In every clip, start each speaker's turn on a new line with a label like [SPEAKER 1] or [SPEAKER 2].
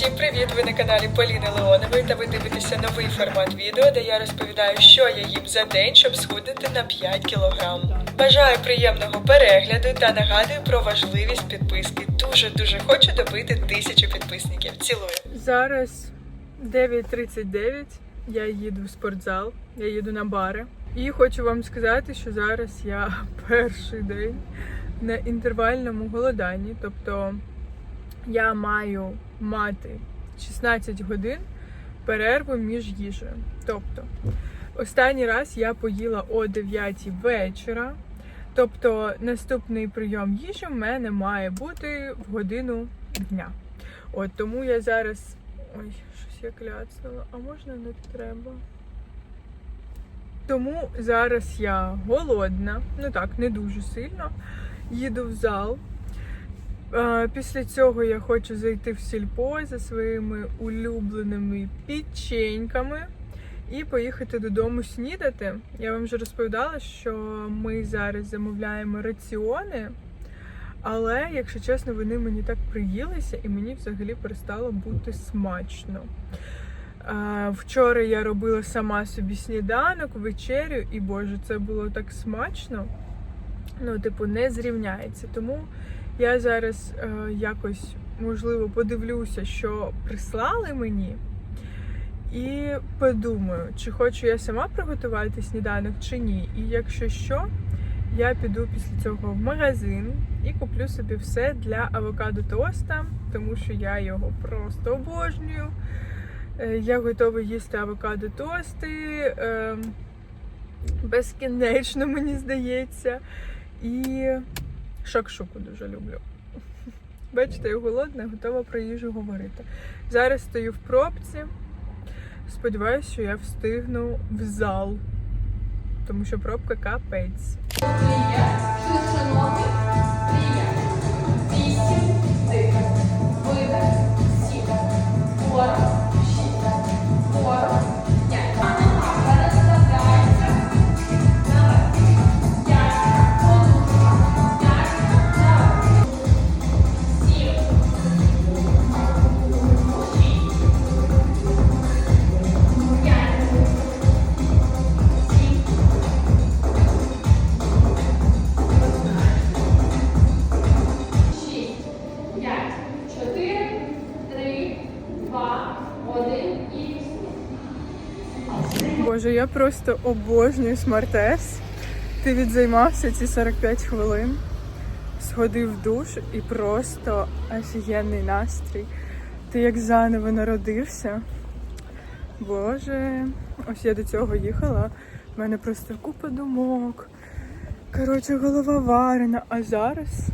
[SPEAKER 1] Всім привіт! Ви на каналі Поліни Леонової та ви дивитеся новий формат відео, де я розповідаю, що я їм за день, щоб схуднути на 5 кілограм. Бажаю приємного перегляду та нагадую про важливість підписки. Дуже дуже хочу добити тисячу підписників. Цілую. Зараз 9.39. Я їду в спортзал, я їду на бари. І хочу вам сказати, що зараз я перший день на інтервальному голоданні. Тобто я маю мати 16 годин перерву між їжею. Тобто, останній раз я поїла о 9 вечора. Тобто, наступний прийом їжі в мене має бути в годину дня. От тому я зараз. Ой, щось я кляцнула, а можна не треба? Тому зараз я голодна, ну так, не дуже сильно. Їду в зал. Е, Після цього я хочу зайти в сільпо за своїми улюбленими печеньками і поїхати додому снідати. Я вам вже розповідала, що ми зараз замовляємо раціони, але, якщо чесно, вони мені так приїлися і мені взагалі перестало бути смачно. Е, Вчора я робила сама собі сніданок, вечерю, і боже, це було так смачно. Ну, типу, не зрівняється. Тому я зараз е, якось, можливо, подивлюся, що прислали мені, і подумаю, чи хочу я сама приготувати сніданок, чи ні. І якщо що, я піду після цього в магазин і куплю собі все для авокадо тоста, тому що я його просто обожнюю. Е, Я готова їсти авокадо тости е, безкінечно, мені здається. І шакшуку дуже люблю. Бачите, я голодна, готова про їжу говорити. Зараз стою в пробці. Сподіваюсь, що я встигну в зал, тому що пробка капець. Я просто обожнюю смартес. Ти відзаймався ці 45 хвилин, сходив душ і просто офігенний настрій. Ти як заново народився. Боже, ось я до цього їхала. в мене просто купа думок. Коротше, голова варена, а зараз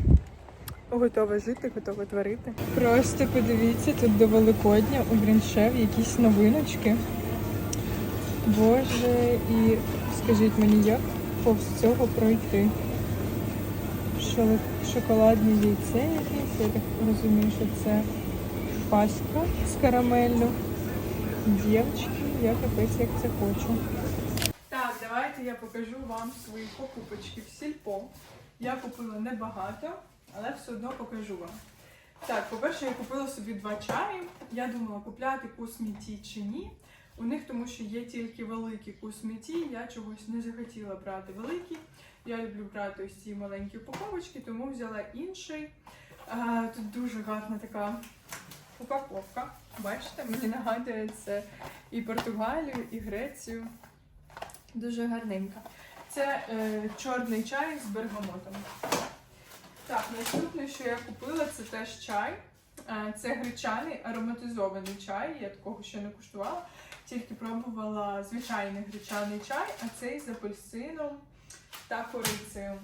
[SPEAKER 1] готова жити, готова творити. Просто подивіться, тут до Великодня у Гріншев якісь новиночки. Боже, і скажіть мені, як повз цього пройти? Шо- Шоколадне яйце якесь, я так розумію, що це пастка з карамеллю. Дівчатки, я капець як це хочу. Так, давайте я покажу вам свої покупочки в сільпо. Я купила небагато, але все одно покажу вам. Так, по-перше, я купила собі два чаї. Я думала, купляти кусміті чи ні. У них тому що є тільки великі кусміті, я чогось не захотіла брати великі. Я люблю брати ось ці маленькі упаковочки, тому взяла інший. Тут дуже гарна така упаковка. Бачите, мені нагадує це і Португалію, і Грецію. Дуже гарненька. Це е, чорний чай з бергамотом. Так, наступне, що я купила, це теж чай. Е, Це гречаний ароматизований чай. Я такого ще не куштувала. Тільки пробувала звичайний гречаний чай, а цей з апельсином та корицею.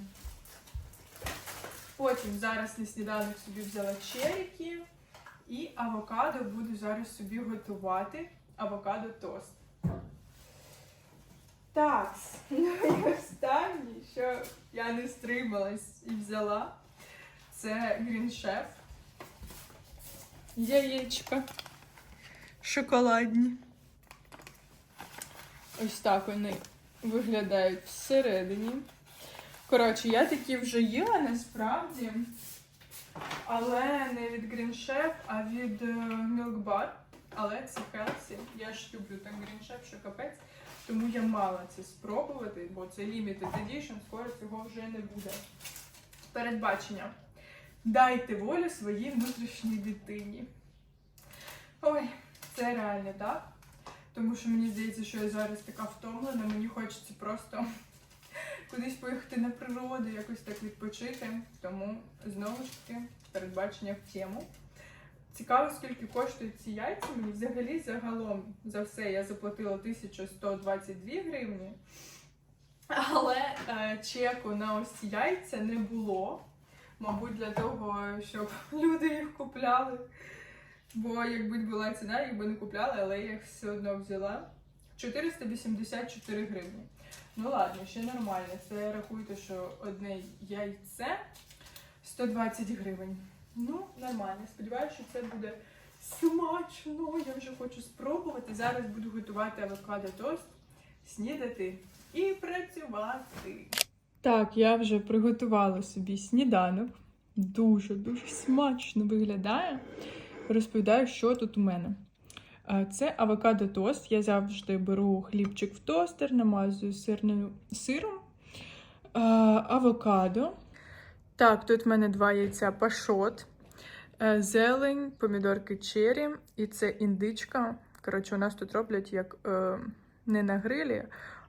[SPEAKER 1] Потім зараз на сніданок собі взяла черіки і авокадо буду зараз собі готувати. Авокадо тост. Так, ну і останнє, що я не стрималась і взяла, це гріншеф. Яєчка шоколадні. Ось так вони виглядають всередині. Коротше, я такі вже їла насправді. Але не від Green Chef, а від е, Milk Bar. Але це Хелсі. Я ж люблю так Green Chef, що капець. Тому я мала це спробувати, бо це Limited Edition, скоро цього вже не буде. Передбачення. Дайте волю своїй внутрішній дитині. Ой, це реально так. Тому що мені здається, що я зараз така втомлена, мені хочеться просто кудись поїхати на природу, якось так відпочити. Тому знову ж таки передбачення в тему. Цікаво, скільки коштують ці яйця. Мені взагалі загалом за все я заплатила 1122 гривні. Але е, чеку на ось ці яйця не було. Мабуть, для того, щоб люди їх купляли. Бо якби була ціна, їх би не купляли, але я їх все одно взяла. 484 гривні. Ну ладно, ще нормально. Це рахуйте, що одне яйце 120 гривень. Ну, нормально. Сподіваюся, що це буде смачно. Я вже хочу спробувати. Зараз буду готувати авокадо тост, снідати і працювати. Так, я вже приготувала собі сніданок. Дуже дуже смачно виглядає. Розповідаю, що тут у мене. Це авокадо тост. Я завжди беру хлібчик в тостер, намазую сирною сиром, авокадо. Так, тут в мене два яйця пашот, е, зелень, помідорки чері і це індичка. Коротше, у нас тут роблять як е, не на грилі,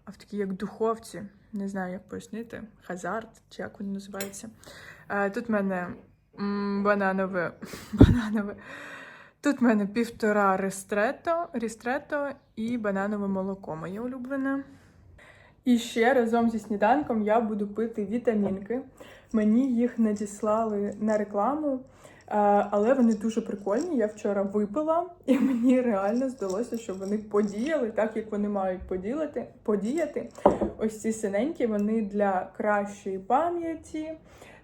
[SPEAKER 1] а в такій як духовці. Не знаю, як пояснити. Хазард, чи як воно називається. Е, тут в мене бананове. бананове. Тут в мене півтора рестрето, рістрето і бананове молоко моє улюблене. І ще разом зі сніданком я буду пити вітамінки. Мені їх надіслали на рекламу, але вони дуже прикольні. Я вчора випила, і мені реально здалося, що вони подіяли так, як вони мають поділити, подіяти. Ось ці синенькі вони для кращої пам'яті,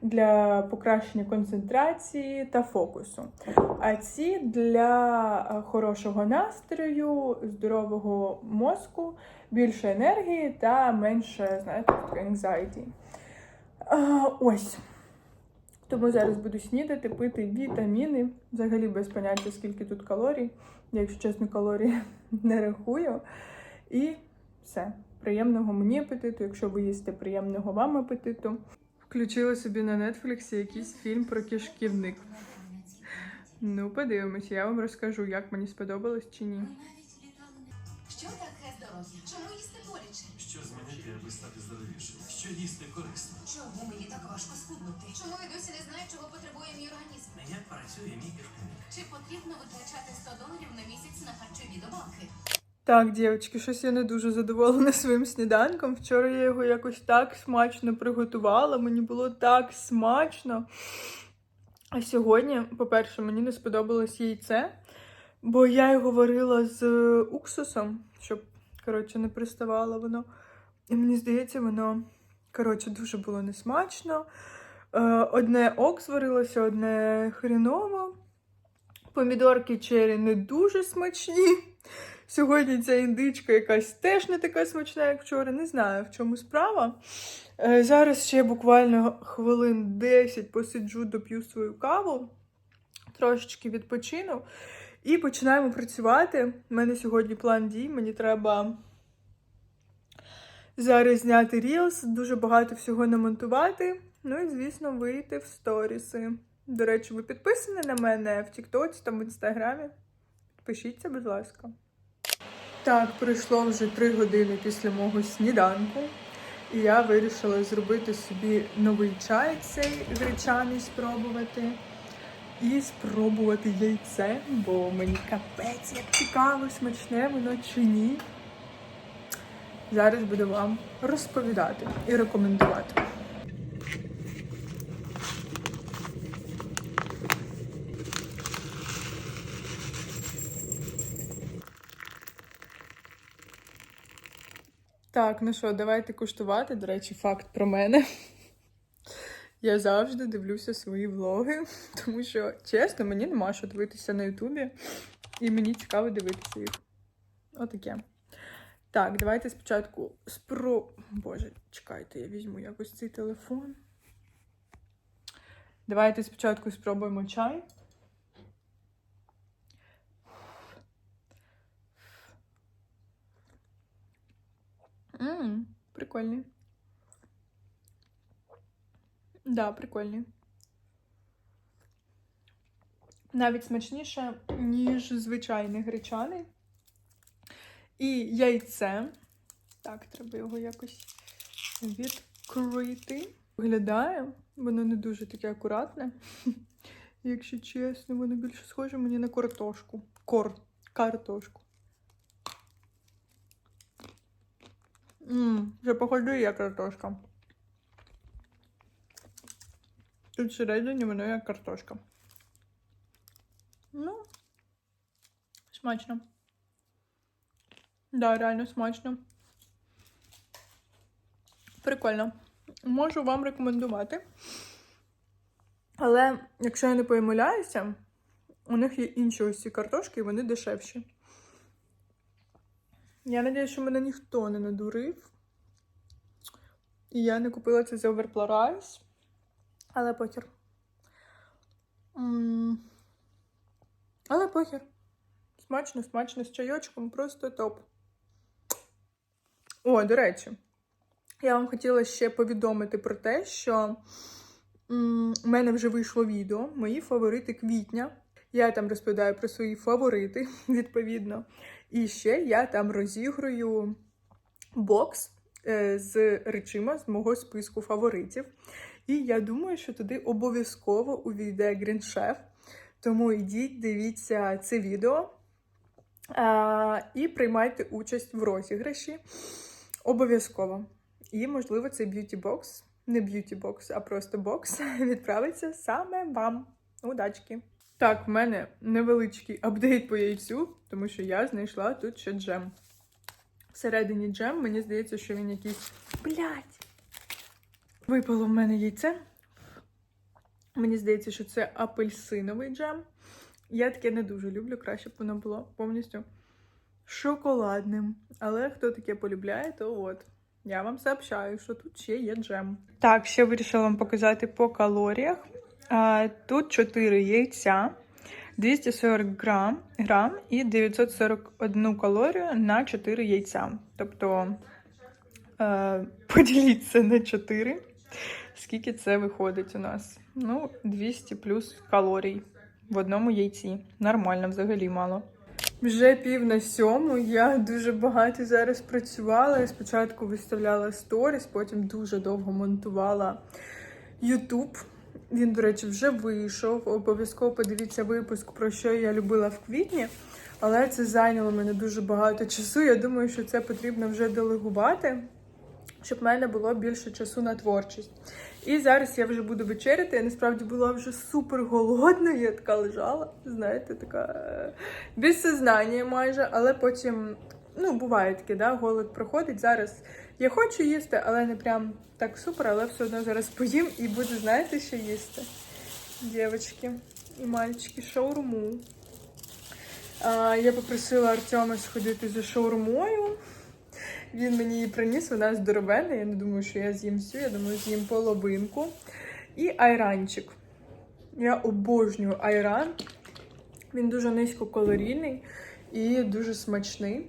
[SPEAKER 1] для покращення концентрації та фокусу. А ці для е, хорошого настрою, здорового мозку, більше енергії та менше, знаєте, anxiety. Ось. Тому зараз буду снідати, пити вітаміни. Взагалі без поняття, скільки тут калорій. Я, якщо чесно, калорії не рахую. І все. Приємного мені апетиту, якщо ви їсте приємного вам апетиту. Включила собі на нетфліксі якийсь фільм про кишківник. Ну, подивимось, я вам розкажу, як мені сподобалось чи ні.
[SPEAKER 2] Що таке здоров'я? Чому їсти боляче?
[SPEAKER 3] Що змінити, аби стати здоровішим? Що їсти корисно?
[SPEAKER 2] Чому мені так важко схуднути? Чому я досі не знаю, чого потребує мій організм?
[SPEAKER 3] Як працює мій кишківник?
[SPEAKER 2] Чи потрібно витрачати 100 доларів на місяць на харчові добавки?
[SPEAKER 1] Так, дівчатки, щось я не дуже задоволена своїм сніданком. Вчора я його якось так смачно приготувала. Мені було так смачно. А сьогодні, по-перше, мені не сподобалось яйце, бо я його варила з уксусом, щоб, коротше, не приставало воно. І мені здається, воно, коротше, дуже було несмачно. Е, Одне ок зварилося, одне хріново. Помідорки чері не дуже смачні. Сьогодні ця індичка якась теж не така смачна, як вчора. Не знаю, в чому справа. Е, Зараз ще буквально хвилин 10 посиджу, доп'ю свою каву, трошечки відпочину і починаємо працювати. У мене сьогодні план дій. Мені треба зараз зняти рілс, дуже багато всього намонтувати. Ну і, звісно, вийти в сторіси. До речі, ви підписані на мене в Тіктоці та в Інстаграмі? Підпишіться, будь ласка. Так, пройшло вже три години після мого сніданку, і я вирішила зробити собі новий чай, цей гречаний спробувати. І спробувати яйце, бо мені капець як цікаво, смачне воно чи ні. Зараз буду вам розповідати і рекомендувати. Так, ну що, давайте куштувати. До речі, факт про мене. Я завжди дивлюся свої влоги, тому що, чесно, мені нема що дивитися на Ютубі, і мені цікаво дивитися їх. Отаке. Так, давайте спочатку спро. Боже, чекайте, я візьму якось цей телефон. Давайте спочатку спробуємо чай. Ммм, прикольний. Да, прикольний. Навіть смачніше, ніж звичайний гречаний. І яйце. Так, треба його якось відкрити. Виглядає, воно не дуже таке акуратне. Якщо чесно, воно більше схоже мені на картошку. Кор. Картошку. Ммм, вже походу є картошка. Тут всередині воно як картошка. Ну, смачно. Да, реально смачно. Прикольно. Можу вам рекомендувати. Але, якщо я не помиляюся, у них є інші ось ці картошки, і вони дешевші. Я сподіваюся, що мене ніхто не надурив. І я не купила це за оверплорайс. Але похер. Але похер. Смачно, смачно з чайочком, просто топ. О, до речі, я вам хотіла ще повідомити про те, що у мене вже вийшло відео, мої фаворити квітня. Я там розповідаю про свої фаворити, відповідно. І ще я там розіграю бокс е, з речима з мого списку фаворитів. І я думаю, що туди обов'язково увійде Гріншеф. Тому йдіть, дивіться це відео а, і приймайте участь в розіграші. Обов'язково. І, можливо, цей б'юті-бокс, не б'юті-бокс, а просто бокс відправиться саме вам. Удачки! Так, в мене невеличкий апдейт по яйцю, тому що я знайшла тут ще джем. Всередині джем, мені здається, що він якийсь. Блять! Випало в мене яйце. Мені здається, що це апельсиновий джем. Я таке не дуже люблю, краще б воно було повністю шоколадним. Але хто таке полюбляє, то от. Я вам сообщаю, що тут ще є джем. Так, ще вирішила вам показати по калоріях. Тут 4 яйця, 240 грам, грам і 941 калорію на 4 яйця. Тобто е, поділіть це на 4. Скільки це виходить у нас? Ну, 200 плюс калорій в одному яйці. Нормально, взагалі мало. Вже пів на сьому. Я дуже багато зараз працювала. Спочатку виставляла сторіс, потім дуже довго монтувала YouTube. Він, до речі, вже вийшов. Обов'язково подивіться випуск, про що я любила в квітні. Але це зайняло мене дуже багато часу. Я думаю, що це потрібно вже делегувати, щоб в мене було більше часу на творчість. І зараз я вже буду вечеряти. Я насправді була вже супер голодна. Я така лежала, знаєте, така е, без сознання майже, але потім, ну, буває таке, да, голод проходить. Зараз я хочу їсти, але не прям так супер, але все одно зараз поїм і буду, знаєте, що їсти. Дівчатки і мальчики, шаурму. А, я попросила Артема сходити за шаурмою. Він мені її приніс, вона здоровенна. Я не думаю, що я з'їм всю, я думаю, з'їм половинку. І айранчик. Я обожнюю айран. Він дуже низькокалорійний і дуже смачний.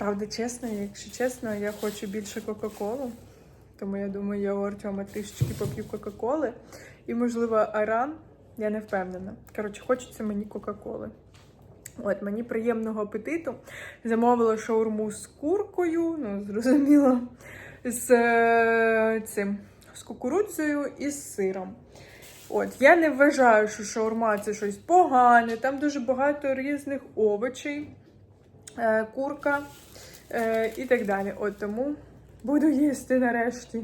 [SPEAKER 1] Правда, чесно, якщо чесно, я хочу більше Кока-Колу. Тому я думаю, я у Артема трішечки поп'ю Кока-Коли. І, можливо, айран, я не впевнена. Коротше, хочеться мені Кока-Коли. От, мені приємного апетиту. Замовила шаурму з куркою, ну, зрозуміло, з е, цим, з кукурудзою і з сиром. От, я не вважаю, що шаурма це щось погане. Там дуже багато різних овочей, курка е, і так далі. От тому буду їсти нарешті.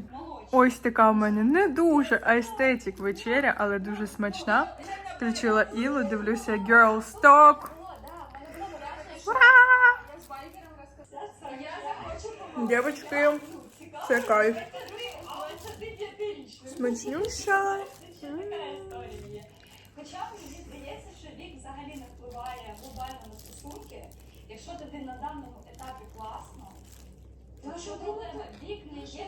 [SPEAKER 1] Ось така в мене не дуже естетик вечеря, але дуже смачна. Включила Ілу, дивлюся Girl Talk. Ура! Дівчатки, це кайф. Смачнюща.
[SPEAKER 4] Хоча мені здається, що вік взагалі не впливає глобально на стосунки. Якщо тобі на даному етапі класно, то що проблема? Вік не є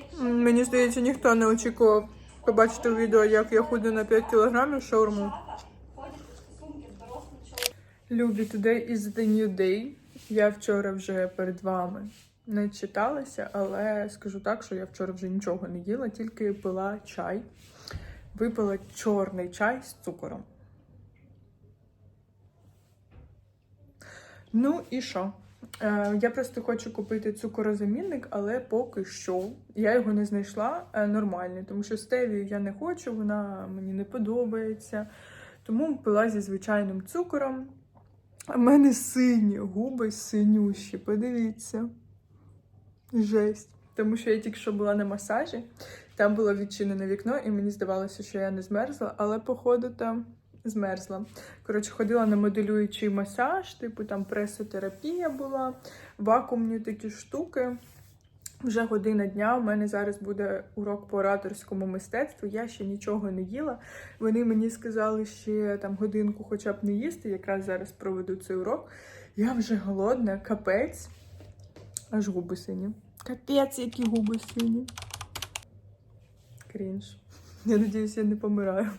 [SPEAKER 4] якщо
[SPEAKER 1] Мені здається, ніхто не очікував побачите у відео, як я худу на 5 кілограмів шаурму.
[SPEAKER 4] Дівчата у стосунки з дорослим чоловіком.
[SPEAKER 1] Любі, today is the new day. Я вчора вже перед вами не читалася, але скажу так, що я вчора вже нічого не їла, тільки пила чай. Випила чорний чай з цукором. Ну і що? Е, я просто хочу купити цукорозамінник, але поки що я його не знайшла е, нормальний, тому що стевію я не хочу, вона мені не подобається. Тому пила зі звичайним цукором. А в мене сині губи синющі, подивіться. Жесть. Тому що я тільки що була на масажі, там було відчинене вікно, і мені здавалося, що я не змерзла, але, походу, там змерзла. Коротше, ходила на моделюючий масаж, типу там пресотерапія була, вакуумні такі штуки. Вже година дня. У мене зараз буде урок по ораторському мистецтву. Я ще нічого не їла. Вони мені сказали ще там годинку, хоча б не їсти. Якраз зараз проведу цей урок. Я вже голодна, капець. Аж губи сині. Капець, які губи сині. Крінж. Я надіюсь, я не помираю.